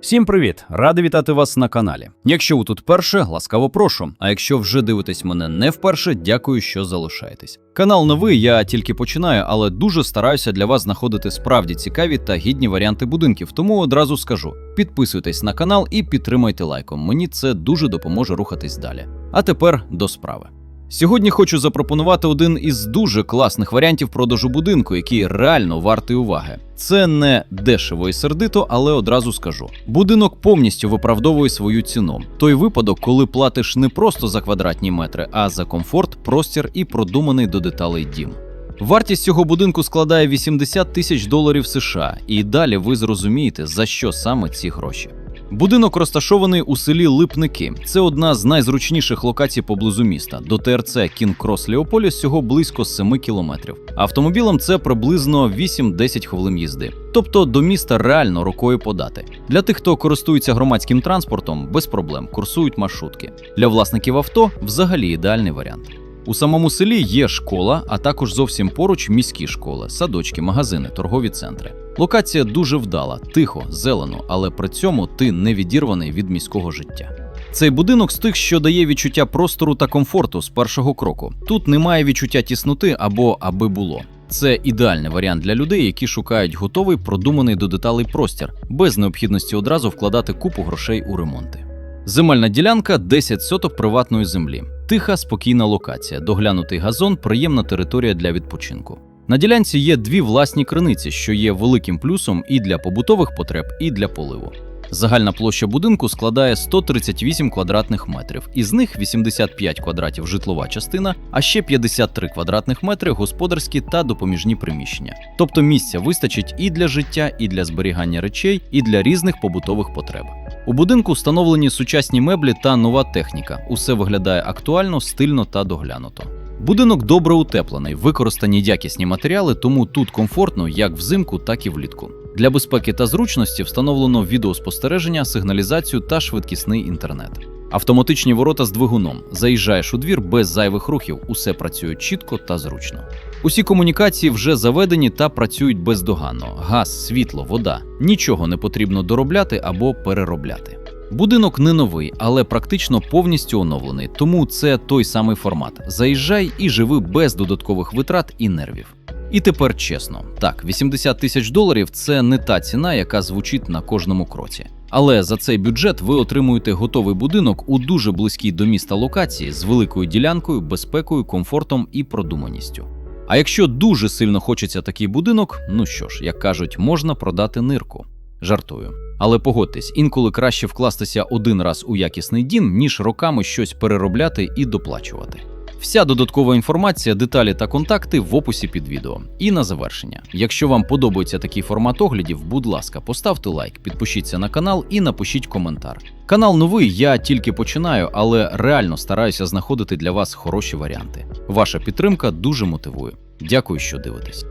Всім привіт! Радий вітати вас на каналі. Якщо ви тут перше, ласкаво прошу. А якщо вже дивитесь мене не вперше, дякую, що залишаєтесь. Канал новий, я тільки починаю, але дуже стараюся для вас знаходити справді цікаві та гідні варіанти будинків. Тому одразу скажу: підписуйтесь на канал і підтримайте лайком. Мені це дуже допоможе рухатись далі. А тепер до справи. Сьогодні хочу запропонувати один із дуже класних варіантів продажу будинку, який реально вартий уваги. Це не дешево і сердито, але одразу скажу: будинок повністю виправдовує свою ціну. Той випадок, коли платиш не просто за квадратні метри, а за комфорт, простір і продуманий до деталей дім. Вартість цього будинку складає 80 тисяч доларів США, і далі ви зрозумієте, за що саме ці гроші. Будинок розташований у селі Липники. Це одна з найзручніших локацій поблизу міста. До ТРЦ Кінг Крос Леополіс всього близько 7 кілометрів. Автомобілем це приблизно 8-10 хвилин їзди. Тобто до міста реально рукою подати. Для тих, хто користується громадським транспортом, без проблем курсують маршрутки. Для власників авто взагалі ідеальний варіант. У самому селі є школа, а також зовсім поруч міські школи, садочки, магазини, торгові центри. Локація дуже вдала, тихо, зелено, але при цьому ти не відірваний від міського життя. Цей будинок з тих, що дає відчуття простору та комфорту з першого кроку. Тут немає відчуття тісноти або аби було. Це ідеальний варіант для людей, які шукають готовий, продуманий до деталей простір, без необхідності одразу вкладати купу грошей у ремонти. Земельна ділянка 10 соток приватної землі. Тиха, спокійна локація, доглянутий газон, приємна територія для відпочинку. На ділянці є дві власні криниці, що є великим плюсом і для побутових потреб, і для поливу. Загальна площа будинку складає 138 квадратних метрів, із них 85 квадратів житлова частина, а ще 53 квадратних метри господарські та допоміжні приміщення. Тобто місця вистачить і для життя, і для зберігання речей, і для різних побутових потреб. У будинку встановлені сучасні меблі та нова техніка. Усе виглядає актуально, стильно та доглянуто. Будинок добре утеплений, використані якісні матеріали, тому тут комфортно як взимку, так і влітку. Для безпеки та зручності встановлено відеоспостереження, сигналізацію та швидкісний інтернет. Автоматичні ворота з двигуном. Заїжджаєш у двір без зайвих рухів, усе працює чітко та зручно. Усі комунікації вже заведені та працюють бездоганно: газ, світло, вода. Нічого не потрібно доробляти або переробляти. Будинок не новий, але практично повністю оновлений, тому це той самий формат. Заїжджай і живи без додаткових витрат і нервів. І тепер чесно, так, 80 тисяч доларів це не та ціна, яка звучить на кожному кроці. Але за цей бюджет ви отримуєте готовий будинок у дуже близькій до міста локації з великою ділянкою, безпекою, комфортом і продуманістю. А якщо дуже сильно хочеться такий будинок, ну що ж, як кажуть, можна продати нирку. Жартую. Але погодьтесь, інколи краще вкластися один раз у якісний дім, ніж роками щось переробляти і доплачувати. Вся додаткова інформація, деталі та контакти в описі під відео. І на завершення. Якщо вам подобається такий формат оглядів, будь ласка, поставте лайк, підпишіться на канал і напишіть коментар. Канал новий, я тільки починаю, але реально стараюся знаходити для вас хороші варіанти. Ваша підтримка дуже мотивує. Дякую, що дивитесь.